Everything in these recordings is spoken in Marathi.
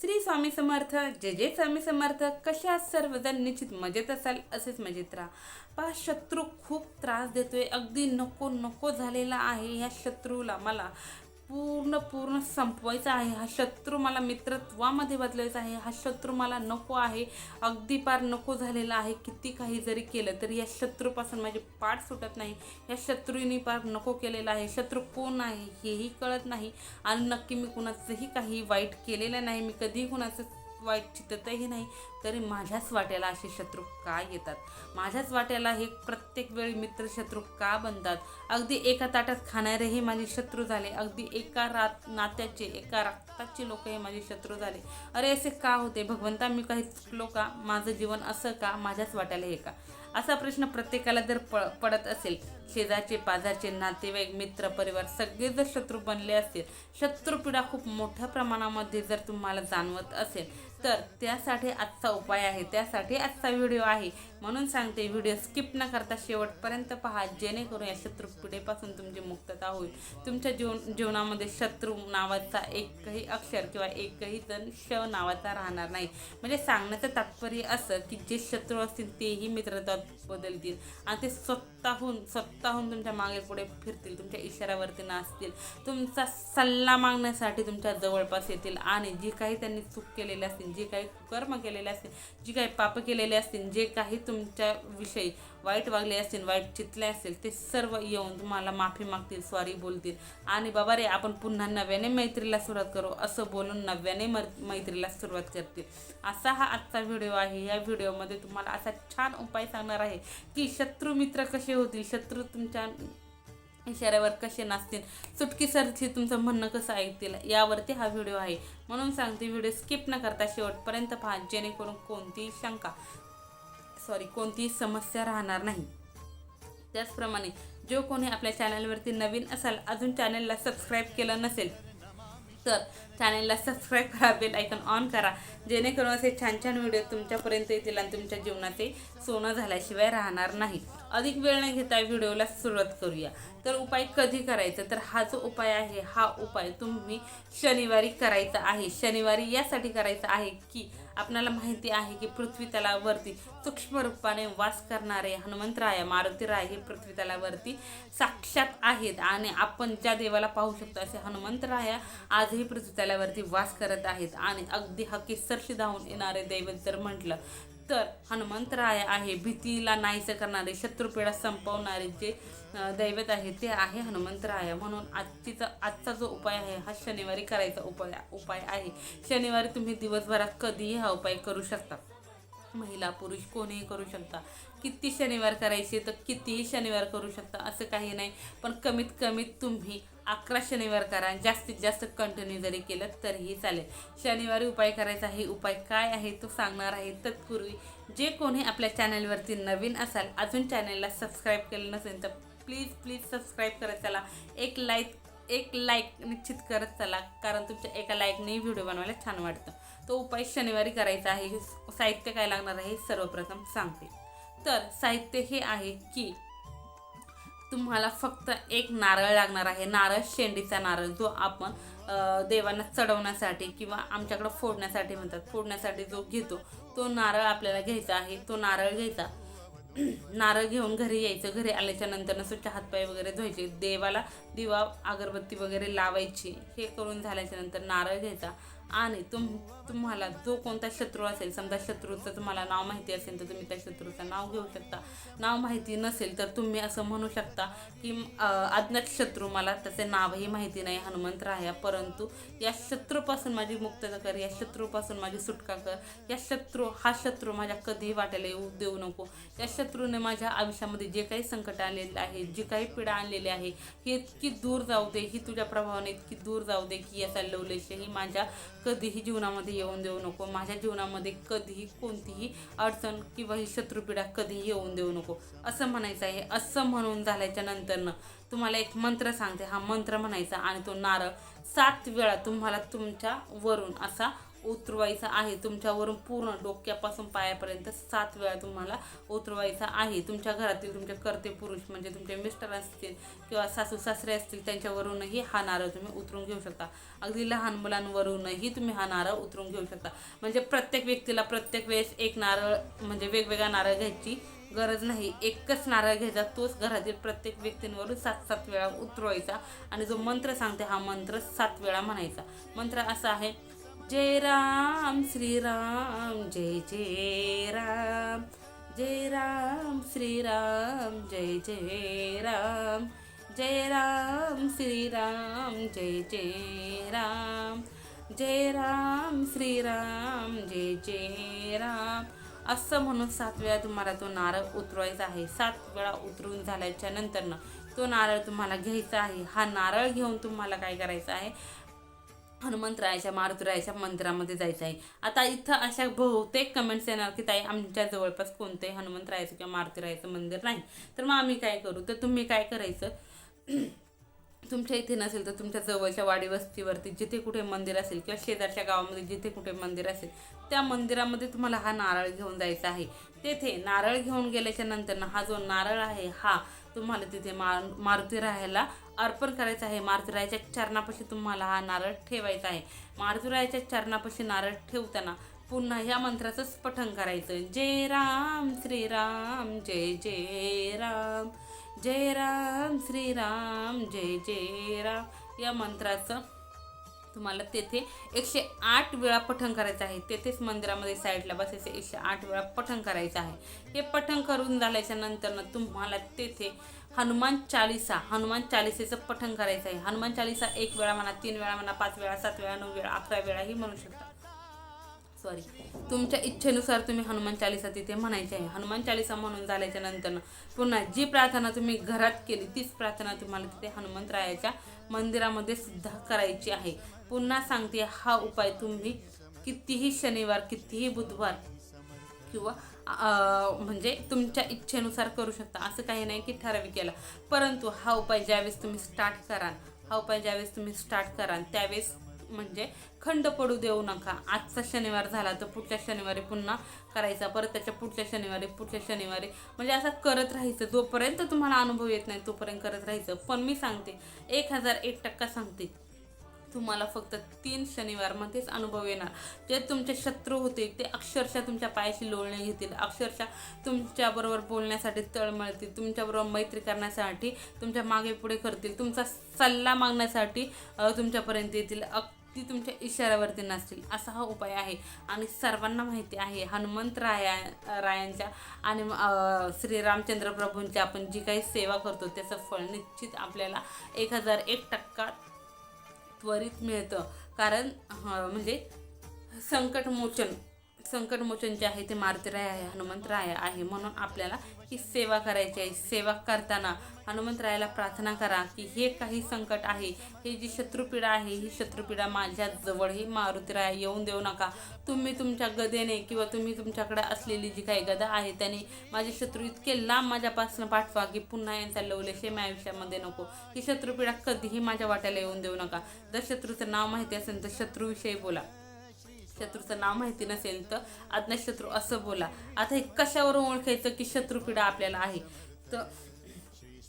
श्री स्वामी समर्थ जे जे स्वामी समर्थ. कशा सर्वजण? निश्चित मजेत असाल असेच मजेत राहा. पहा शत्रू खूप त्रास देतोय. अगदी नको नको झालेला आहे ह्या शत्रूला मला. पूर्ण पूर्ण संपवायचा आहे. हा शत्रू मला मित्रत्वामध्ये बदलायचा आहे. हा शत्रू मला नको आहे. अगदी पार नको झालेला आहे. किती काही जरी केलं तरी या शत्रूपासून माझे पाठ सुटत नाही. या शत्रूंनी पार नको केलेला आहे. शत्रू कोण आहे हेही कळत नाही. आणि नक्की मी कुणाचंही काही वाईट केलेलं नाही. मी कधीही कुणाचं वाईट चिततही नाही तरी माझ्याच वाट्याला असे शत्रू का येतात? माझ्याच वाट्याला हे प्रत्येक वेळी मित्र शत्रू का बनतात? अगदी एका ताटात खाणारेही माझे शत्रू झाले. अगदी एका रात नात्याचे एका रक्ताचे लोक हे माझे शत्रू झाले. अरे असे का होते? भगवंता मी काही चुकलो का? माझं जीवन असं का? माझ्याच वाट्याला हे का? असा प्रश्न प्रत्येकाला जर प पडत असेल शेजारचे पाजारचे नातेवाईक मित्र परिवार सगळे जर शत्रू बनले असतील शत्रुपीडा खूप मोठ्या प्रमाणामध्ये जर तुम्हाला जाणवत असेल तर त्यासाठी आजचा उपाय आहे त्यासाठी आजचा व्हिडिओ आहे. म्हणून सांगते व्हिडिओ स्किप न करता शेवटपर्यंत पहा जेणेकरून या शत्रू शत्रुपीडेपासून तुमची मुक्तता होईल. तुमच्या जीवन जीवनामध्ये शत्रू नावाचा एकही अक्षर किंवा एकही जण श नावाचा राहणार नाही. म्हणजे सांगण्याचं तात्पर्य असं की जे शत्रू असतील तेही मित्रता बदलतील. आणि ते स्वतःहून स्वतःहून तुमच्या मागे पुढे फिरतील तुमच्या इशाऱ्यावरती नाचतील. तुमचा सल्ला मागण्यासाठी तुमच्या जवळपास येतील. आणि जी काही त्यांनी चूक केलेली असतील जे काही कर्म केलेले असतील जी काही पाप केलेले असतील जे काही तुम विषयी वाईट वागले असतील वाईट चितले असेल ते सर्व येऊन तुम्हाला माफी मागतील सॉरी बोलतील. आणि बाबा रे आपण पुन्हा नव्याने मैत्रीला सुरुवात करू असं बोलून नव्याने मैत्रीला सुरुवात करतील. असा हा आजचा व्हिडिओ आहे. या व्हिडिओमध्ये तुम्हाला असा छान उपाय सांगणार आहे की शत्रू मित्र कसे होतील शत्रू तुमच्या इशाऱ्यावर कसे नाचतील चुटकी तुमचं म्हणणं कसं ऐकतील यावरती हा व्हिडिओ आहे. म्हणून सांगते व्हिडिओ स्किप न करता शेवटपर्यंत पहा जेणेकरून कोणतीही शंका सॉरी कोणतीही समस्या राहणार नाही. त्याचप्रमाणे जो कोणी आपल्या चॅनलवरती नवीन असाल अजून चॅनलला सबस्क्राईब केलं नसेल तर चॅनलला सबस्क्राईब करा बेल आयकन ऑन करा. जेणेकरून असे छान छान व्हिडिओ तुमच्यापर्यंत येतील आणि तुमच्या जीवनाचे सोनं झाल्याशिवाय राहणार नाही. अधिक वेळ न घेता व्हिडिओला सुरुवात करूया. तर उपाय कधी करायचा? तर हा जो उपाय आहे. हा उपाय तुम्ही शनिवारी करायचा आहे. शनिवारी यासाठी करायचा आहे की आपल्याला माहिती आहे की पृथ्वी तलावरती सूक्ष्म रूपाने वास करणारे हनुमंतराय मारुतीराय हे पृथ्वी तलावरती साक्षात आहेत आणि आपण ज्या देवाला पाहू शकतो असे हनुमंतराया आजही पृथ्वी तलावरती वास करत आहेत. आणि अगदी हकीसरशी धावून येणारे दैवत जर म्हटलं तर हनुमंतराय आहे भीतीला नाहीसे करणारे शत्रुपेढा संपवणारे जे दैवत आहे ते आहे हनुमंतराय. म्हणून आजचीचा आजचा जो उपाय आहे हा शनिवारी करायचा उपाय उपाय आहे. शनिवारी तुम्ही दिवसभरात कधीही हा उपाय करू शकता. महिला पुरुष कोणीही करू शकता. किती शनिवार करायचे तर कितीही शनिवार करू शकता असं काही नाही. पण कमीत कमीत तुम्ही अकरा शनिवार करा. जास्तीत जास्त कंटिन्यू जरी केलं तरीही चालेल. शनिवारी उपाय करायचा आहे. उपाय काय आहे तो सांगणार आहे. तत्पूर्वी जे कोणी आपल्या चॅनलवरती नवीन असाल अजून चॅनलला सबस्क्राईब केलं नसेल तर प्लीज प्लीज सबस्क्राईब करत चला. एक लाईक एक लाईक निश्चित करत चला. कारण तुमच्या एका लाईकने व्हिडिओ बनवायला छान वाटतं. तो उपाय शनिवारी करायचा आहे. साहित्य काय लागणार आहे? हे सर्वप्रथम सांगते. तर साहित्य हे आहे की तुम्हाला फक्त एक नारळ लागणार आहे. नारळ शेंडीचा नारळ जो आपण देवांना चढवण्यासाठी किंवा आमच्याकडं फोडण्यासाठी म्हणतात. फोडण्यासाठी जो घेतो तो नारळ आपल्याला घ्यायचा आहे. तो नारळ घ्यायचा. नारळ घेऊन घरी यायचं. घरी आल्याच्यानंतर स्वच्छ हातपाय वगैरे धुवायचे. देवाला दिवा अगरबत्ती वगैरे लावायची. हे करून झाल्याच्यानंतर नारळ घ्यायचा. आणि तुम तुम्हाला जो कोणता शत्रू असेल समजा शत्रूचं तुम्हाला नाव माहिती असेल तर तुम्ही त्या शत्रूचं नाव घेऊ शकता. नाव माहिती नसेल तर तुम्ही असं म्हणू शकता की अज्ञात शत्रू मला त्याचे नावही माहिती नाही हनुमंत राया. परंतु या शत्रूपासून माझी मुक्तता कर या शत्रूपासून माझी सुटका कर. या शत्रू हा शत्रू माझ्या कधीही वाटायला येऊ देऊ नको. या शत्रूने माझ्या आयुष्यामध्ये जे काही संकट आलेले आहे जी काही पीडा आणलेली आहे ही इतकी दूर जाऊ दे ही तुझ्या प्रभावाने इतकी दूर जाऊ दे की याचा लवलेश ही माझ्या कधीही जीवनामध्ये येऊन देऊ नको. माझ्या जीवनामध्ये कधीही कोणतीही अडचण किंवा ही शत्रुपीडा कधीही येऊन देऊ नको. असं म्हणायचं आहे. असं म्हणून झाल्याच्या नंतरनं तुम्हाला एक मंत्र सांगते. हा मंत्र म्हणायचा आणि तो नारळ सात वेळा तुम्हाला तुमच्या वरून असा उतरवायचा आहे. तुमच्यावरून पूर्ण डोक्यापासून पायापर्यंत सात वेळा तुम्हाला उतरवायचा आहे. तुमच्या घरातील तुमचे कर्ते पुरुष म्हणजे तुमचे मिस्टर असतील किंवा सासू सासरे असतील त्यांच्यावरूनही हा नारळ तुम्ही उतरून घेऊ शकता. अगदी लहान मुलांवरूनही तुम्ही हा नारळ उतरून घेऊ शकता. म्हणजे प्रत्येक व्यक्तीला प्रत्येक वेळेस एक नारळ म्हणजे वेगवेगळा नारळ घ्यायची गरज नाही. एकच नारळ घ्यायचा तोच घरातील प्रत्येक व्यक्तींवरून सात सात वेळा उतरवायचा. आणि जो मंत्र सांगते हा मंत्र सात वेळा म्हणायचा. मंत्र असा आहे जय राम श्रीराम जय जय राम जय राम श्रीराम जय जय राम जय राम श्रीराम जय जय राम जय राम श्रीराम जय जय राम. असं म्हणून सात वेळा तुम्हाला तो नारळ उतरवायचा आहे. सात वेळा उतरून झाल्याच्या नंतरनं तो नारळ तुम्हाला घ्यायचा आहे. हा नारळ घेऊन तुम्हाला काय करायचं आहे? हनुमंतरायाच्या मारुतीरायाच्या मंदिरामध्ये जायचं आहे. आता इथं अशा बहुतेक कमेंट्स येणार की ताई आमच्या जवळपास कोणतंही हनुमंतरायाचं किंवा मारुतीरायाचं मंदिर नाही. तर मग आम्ही काय करू? तर तुम्ही काय करायचं? तुमच्या इथे नसेल तर तुमच्या जवळच्या वाडी वस्तीवरती जिथे कुठे मंदिर असेल किंवा शेजारच्या गावामध्ये जिथे कुठे मंदिर असेल त्या मंदिरामध्ये तुम्हाला हा नारळ घेऊन जायचा आहे. तेथे नारळ घेऊन गेल्याच्यानंतर हा जो नारळ आहे हा तुम्हाला तिथे मार मारुती राहायला अर्पण करायचं आहे. मारुतीरायाच्या चरणापाशी तुम्हाला हा नारळ ठेवायचा आहे. मारुतीरायाच्या चरणापाशी नारळ ठेवताना पुन्हा ह्या मंत्राचंच पठण करायचं. जय राम श्रीराम जय जय राम. जय राम श्रीराम जय जय राम. या मंत्राचं तुम्हाला तेथे एकशे आठ वेळा पठण करायचं आहे. तेथेच मंदिरामध्ये साईडला बसायचं एकशे आठ वेळा पठण करायचं आहे. हे पठण करून झाल्याच्या नंतरनं तुम्हाला तेथे हनुमान चालिसा हनुमान चालिसेचं पठण करायचं आहे. हनुमान चालिसा एक वेळा म्हणा तीन वेळा म्हणा पाच वेळा सात वेळा नऊ वेळा अकरा वेळाही म्हणू शकता. सॉरी तुमच्या इच्छेनुसार तुम्ही हनुमान चालिसा तिथे म्हणायची आहे. हनुमान चालिसा म्हणून झाल्याच्यानंतर पुन्हा जी प्रार्थना तुम्ही घरात केली तीच प्रार्थना तुम्हाला तिथे हनुमंतरायाच्या मंदिरामध्ये सुद्धा करायची आहे. पुन्हा सांगते हा उपाय तुम्ही कितीही शनिवार कितीही बुधवार किंवा म्हणजे तुमच्या इच्छेनुसार करू शकता. असं काही नाही की ठराविक केला परंतु हा उपाय ज्यावेळेस तुम्ही स्टार्ट कराल हा उपाय ज्यावेळेस तुम्ही स्टार्ट कराल त्यावेळेस म्हणजे खंड पडू देऊ नका. आजचा शनिवार झाला तर पुढच्या शनिवारी पुन्हा करायचा. परत त्याच्या पुढच्या शनिवारी पुढच्या शनिवारी. म्हणजे असं करत राहायचं. जोपर्यंत तुम्हाला अनुभव येत नाही तोपर्यंत करत राहायचं. पण मी सांगते एक हजार एक टक्का सांगते. तुम्हाला फक्त तीन शनिवारमध्येच अनुभव येणार. जे तुमचे शत्रू होते ते अक्षरशः तुमच्या पायाशी लोळणे घेतील. अक्षरशः तुमच्याबरोबर बोलण्यासाठी तळमळतील तुमच्याबरोबर मैत्री करण्यासाठी तुमच्या मागे पुढे करतील. तुमचा सल्ला मागण्यासाठी तुमच्यापर्यंत येतील. अगदी तुमच्या इशाऱ्यावरती नसतील असा हा उपाय आहे. आणि सर्वांना माहिती आहे हनुमंत राया रायांच्या आणि अ, श्री रामचंद्र प्रभूंची आपण जी काही सेवा करतो त्याचं फळ निश्चित आपल्याला एक हजार एक टक्का त्वरित मिळतं. कारण म्हणजे संकटमोचन. संकटमोचन जे आहे ते मारुतीराय आहे हनुमंतराय आहे. म्हणून आपल्याला ही सेवा करायची आहे. सेवा करताना हनुमंतरायाला प्रार्थना करा की हे काही संकट आहे हे जी शत्रुपीडा आहे ही शत्रुपीडा माझ्या जवळही मारुतीराया येऊन देऊ नका. तुम्ही तुमच्या गदेने किंवा तुम्ही तुमच्याकडे असलेली जी काही गदा आहे त्याने माझे शत्रू इतके लांब माझ्यापासून पाठवा की पुन्हा यांचा लवलेशे माझ्या आयुष्यामध्ये नको. ही शत्रुपीडा कधीही माझ्या वाट्याला येऊन देऊ नका. जर शत्रूचं नाव माहिती असेल तर शत्रूविषयी बोला. शत्रूचं नाव माहिती नसेल तर अज्ञातशत्रू असं बोला. आता हे कशावरून ओळखायचं की शत्रुपीडा आपल्याला आहे? तर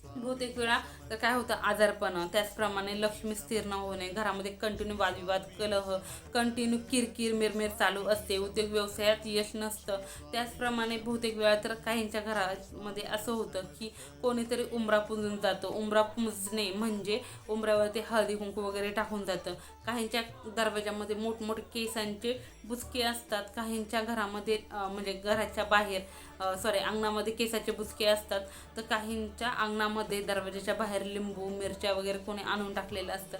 बहुतेक वेळा तर काय होतं आजारपण त्याचप्रमाणे लक्ष्मी स्थिर न होणे घरामध्ये कंटिन्यू वादविवाद कलह कंटिन्यू किरकिर मिरमिर चालू असते. उद्योग व्यवसायात यश नसतं. त्याचप्रमाणे बहुतेक वेळा तर काहींच्या घरामध्ये असं होतं की कोणीतरी उमरा पुंजून जातो. उमरा पुंजणे म्हणजे उमरावरती हळदी कुंकू वगैरे टाकून जातं. काहींच्या दरवाजामध्ये मोठमोठे केसांचे बुचके असतात. काहींच्या घरामध्ये म्हणजे घराच्या बाहेर सॉरी अंगणामध्ये केसाचे बुचके असतात. तर काहींच्या अंगणामध्ये दरवाजाच्या बाहेर लिंबू मिरच्या वगैरे कोणी आणून टाकलेलं असतं.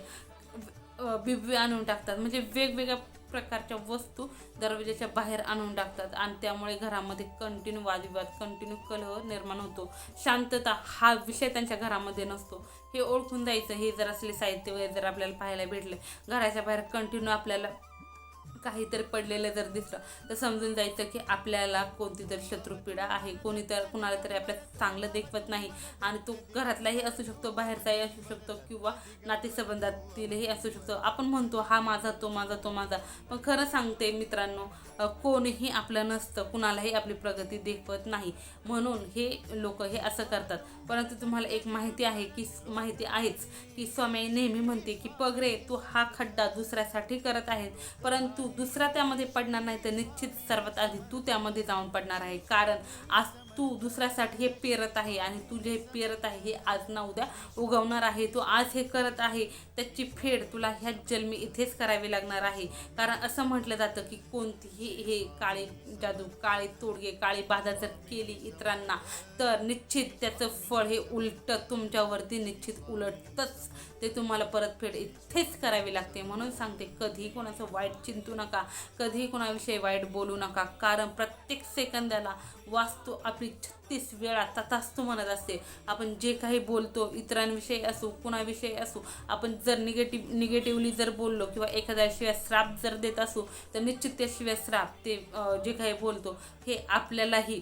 अ, बिबवे आणून टाकतात. म्हणजे वेगवेगळ्या प्रकारच्या वस्तू दरवाजाच्या बाहेर आणून टाकतात. आणि त्यामुळे घरामध्ये कंटिन्यू वादविवाद कंटिन्यू कलह निर्माण होतो. शांतता हा विषय त्यांच्या घरामध्ये नसतो. हे ओळखून द्यायचं. हे जर असले साहित्य वगैरे जर आपल्याला पाहायला भेटले. घराच्या बाहेर कंटिन्यू आपल्याला काहीतरी पडलेलं जर दिसलं तर समजून जायचं की आपल्याला कोणती तरी शत्रुपीडा आहे. कोणी तर कुणाला तरी आपल्या चांगलं देखवत नाही. आणि तो घरातलाही असू शकतो बाहेरचाही असू शकतो किंवा नातेसंबंधातीलही असू शकतो. आपण म्हणतो हा माझा तो माझा तो माझा. पण खरं सांगते मित्रांनो कोणीही आपलं नसतं कुणालाही आपली प्रगती देखवत नाही. म्हणून हे लोक हे असं करतात. परंतु तुम्हाला एक माहिती आहे की माहिती आहेच की स्वामी नेहमी म्हणते की पगरे तू हा खड्डा दुसऱ्यासाठी करत आहे परंतु दुसरा त्यामध्ये पडणार नाही तर निश्चित सर्वात आधी तू त्यामध्ये जाऊन पडणार आहे. कारण आज तू दुसऱ्यासाठी हे पेरत आहे आणि तू जे पेरत आहे हे आज ना उद्या उगवणार आहे. तू आज हे करत आहे. त्याची फेड तुला ह्या जन्मी इथेच करावी लागणार आहे. कारण असं म्हटलं जातं की कोणतीही हे काळी जादू काळे तोडगे काळी बाधा जर केली इतरांना तर निश्चित त्याचं फळ हे उलट तुमच्यावरती निश्चित उलटतच ते तुम्हाला परतफेड इथेच करावी लागते. म्हणून सांगते कधीही कोणाचं वाईट चिंतू नका. कधीही कोणाविषयी वाईट बोलू नका. कारण प्रत्येक सेकंदाला वास्तू आपली छत्तीस वेळा तथास्तू म्हणत असते. आपण जे काही बोलतो इतरांविषयी असू कुणाविषयी असू आपण जर निगेटिव्ह निगेटिव्हली जर बोललो किंवा एखाद्याशिवाय श्राप जर देत असू तर निश्चित त्याशिवाय श्राप ते जे काही बोलतो हे आपल्यालाही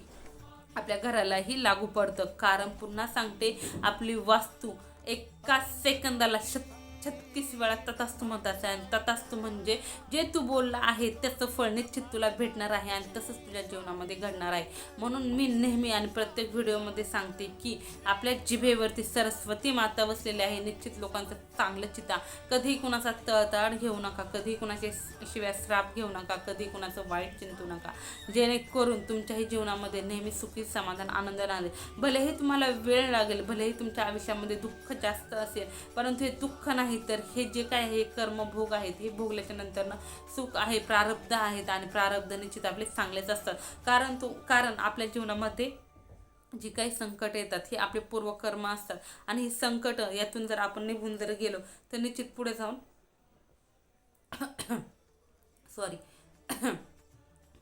आपल्या घरालाही लागू पडतं. कारण पुन्हा सांगते आपली वास्तू एका सेकंदाला शत छत्तीस वेळा तथास्तू म्हणतात आणि तथास्तू म्हणजे जे तू बोलला आहे त्याचं फळ निश्चित तुला भेटणार आहे आणि तसंच तुझ्या जीवनामध्ये घडणार आहे. म्हणून मी नेहमी आणि प्रत्येक व्हिडिओमध्ये सांगते की आपल्या जिभेवरती सरस्वती माता बसलेली आहे. निश्चित लोकांचं चांगलं चिता कधीही कुणाचा तळतळ घेऊ नका कधीही कुणाचे शिव्या श्राप घेऊ नका कधी कुणाचं वाईट चिंतू नका. जेणेकरून तुमच्याही जीवनामध्ये नेहमी सुखी समाधान आनंद राहते भलेही तुम्हाला वेळ लागेल भलेही तुमच्या आयुष्यामध्ये दुःख जास्त असेल परंतु हे दुःख नाही तर हे जे काय हे कर्मभोग आहेत हे भोगल्याच्या नंतरनं सुख आहे प्रारब्ध आहेत आणि प्रारब्ध निश्चित आपले चांगलेच असतात. कारण तो कारण आपल्या जीवनामध्ये जी काही संकट येतात हे आपले पूर्वकर्म असतात. आणि ही संकट यातून जर आपण निघून जर गेलो तर निश्चित पुढे जाऊन सॉरी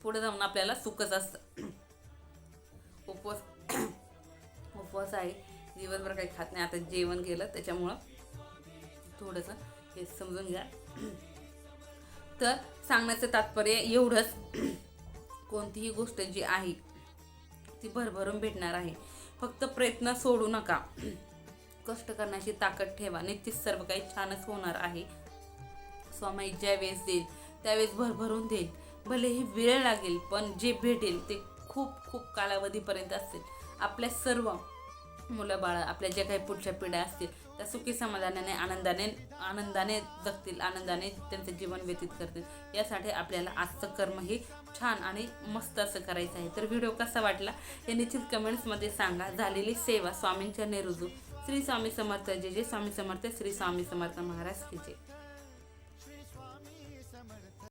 पुढे जाऊन आपल्याला सुखच असतं. उपवास उपवास आहे. दिवसभर काही खात नाही. आता जेवण गेलं त्याच्यामुळं थोडंसं हे समजून घ्या. तर सांगण्याचं तात्पर्य एवढंच कोणतीही गोष्ट जी आहे ती भरभरून भेटणार आहे. फक्त प्रयत्न सोडू नका. कष्ट करण्याची ताकद ठेवा. निश्चित सर्व काही छानच होणार आहे. स्वामी ज्या वेळेस देईल त्यावेळेस भरभरून देईल. भलेही वेळ लागेल पण जे भेटेल ते खूप खूप कालावधीपर्यंत असेल आपल्या सर्व मुलं बाळं आपल्या ज्या काही पुढच्या पिढ्या असतील त्या सुखी समाधानाने आनंदाने आनंदाने जगतील आनंदाने त्यांचं जीवन व्यतीत करतील. यासाठी आपल्याला आजचं कर्म हे छान आणि मस्त असं करायचं आहे. तर व्हिडिओ कसा वाटला हे निश्चित कमेंट्समध्ये सांगा. झालेली सेवा स्वामींच्या नेरुजू श्री स्वामी समर्थ जे जे स्वामी समर्थ श्री स्वामी समर्थ महाराज की जय.